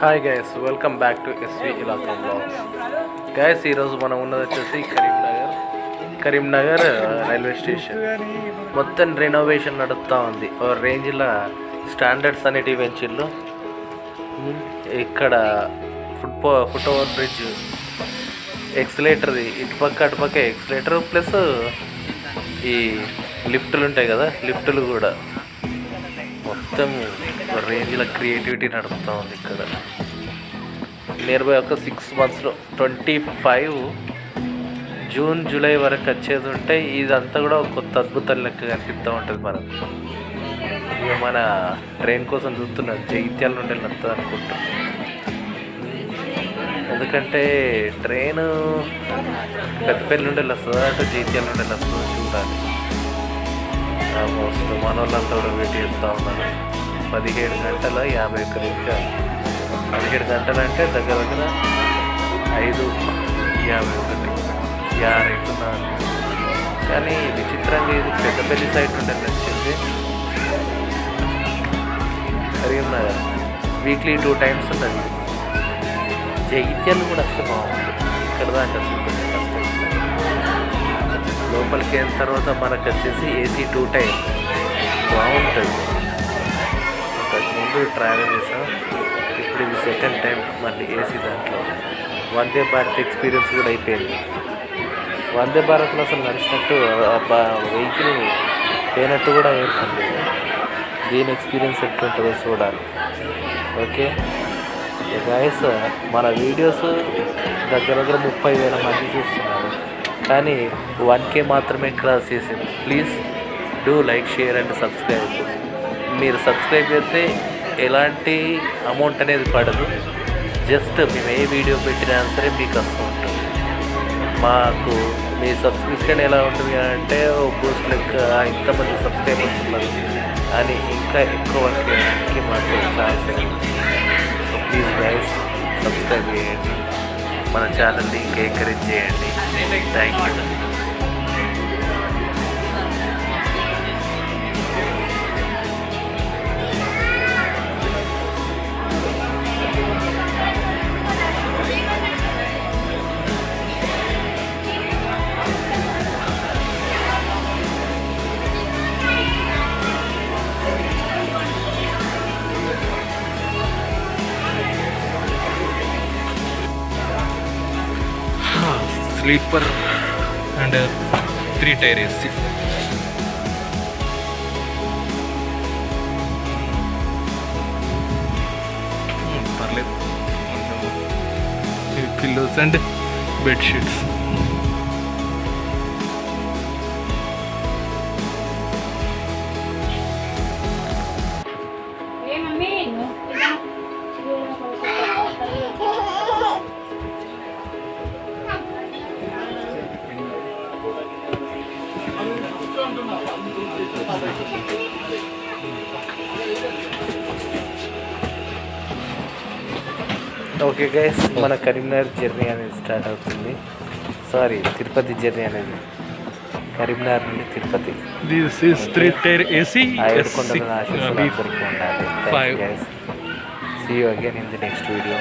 Hi guys welcome back to SV Ilaka vlogs guys ఈరోజు మనం ఉన్నది వచ్చేసి Karimnagar. Karimnagar uh, railway station మొత్తం రెనోవేషన్ నడుస్తూ ఉంది. ఓ రేంజ్లో స్టాండర్డ్స్ అనేటివి పెంచిళ్ళు. ఇక్కడ ఫుట్ ఫుట్ ఓవర్ బ్రిడ్జ్ ఎక్సలేటర్ది ఇటుపక్క అటుపక్క ఎక్సలేటర్ ప్లస్ ఈ లిఫ్టులు ఉంటాయి కదా లిఫ్టులు కూడా. మొత్తం రేంజ్లో క్రియేటివిటీ నడుపుతూ ఉంది ఇక్కడ. నియర్ బై ఒక సిక్స్ మంత్స్లో ట్వంటీ ఫైవ్ జూన్ జూలై వరకు వచ్చేది ఉంటే ఇదంతా కూడా ఒక కొత్త అద్భుతం లెక్క కనిపిస్తూ ఉంటుంది మనకు. ఇక మన ట్రైన్ కోసం చూస్తున్నా జైత్యాల నుండి వస్తుంది అనుకుంటున్నాం ఎందుకంటే ట్రైన్ పెద్దపల్లి నుండి వస్తుందా అంటే జైత్యాల నుండి వస్తుందో చూడాలి. ఆల్మోస్ట్ మన వాళ్ళంతా కూడా వెయిట్ చేస్తూ ఉన్నారు. పదిహేడు గంటల యాభై ఒక్క నిమిషాలు. పదిహేడు గంటలు అంటే దగ్గర దగ్గర ఐదు యాభై ఒకటి యాభై కానీ విచిత్రంగా ఇది పెద్దపల్లి సైడ్ నుండి వచ్చింది కరీంనగర్ వీక్లీ టూ టైమ్స్ ఉన్నది. జైత్యాలు కూడా వస్తే బాగుంది ఇక్కడ దాకా లోపలికి అయిన తర్వాత మనకు వచ్చేసి ఏసీ టూ టైం. బాగుంటుంది. ముందు ట్రావెల్ చేసాం. ఇప్పుడు ఇది సెకండ్ టైం మళ్ళీ ఏసీ దాంట్లో. వందే భారత్ ఎక్స్పీరియన్స్ కూడా అయిపోయింది. వందే భారత్లో అసలు నడిచినట్టు వెహికల్ పోయినట్టు కూడా ఏర్పడలేదు దీని ఎక్స్పీరియన్స్ ఎట్లుంటుందో చూడాలి. ఓకే? గాయస్ మన వీడియోస్ దగ్గర దగ్గర ముప్పై వేల మంది చూస్తున్నారు. కానీ వన్ కే మాత్రమే క్రాస్ చేసింది. Please do like share and subscribe. మీరు సబ్స్క్రైబ్ చేస్తే ఎలాంటి అమౌంట్ అనేది పడదు. జస్ట్ మేము ఏ వీడియో పెట్టినా సరే మీకు వస్తూ ఉంటుంది. మాకు మీ సబ్స్క్రిప్షన్ ఎలా ఉంటుంది అంటే ఓ బూస్ట్ లెక్క ఇంతమంది సబ్స్క్రైబర్స్ ఉన్నారు. అని ఇంకా ఎక్కువ వర్క్ మాకు chance so please guys subscribe చేయండి. మన ఛానల్ని ఇంకా ఎంకరేజ్ చేయండి thank you sleeper and three tier AC. పర్లేదు. Pillows and bedsheets okay guys మన కరీంనగర్ జర్నీ అనేది స్టార్ట్ అవుతుంది. సారీ తిరుపతి జర్నీ అనేది. కరీంనగర్ నుండి Tirupati. This is three tier AC ఆ ఏడుకొండల ఆశీస్సులు అందరికీ ఉండాలి. Five. Guys see you again in the next video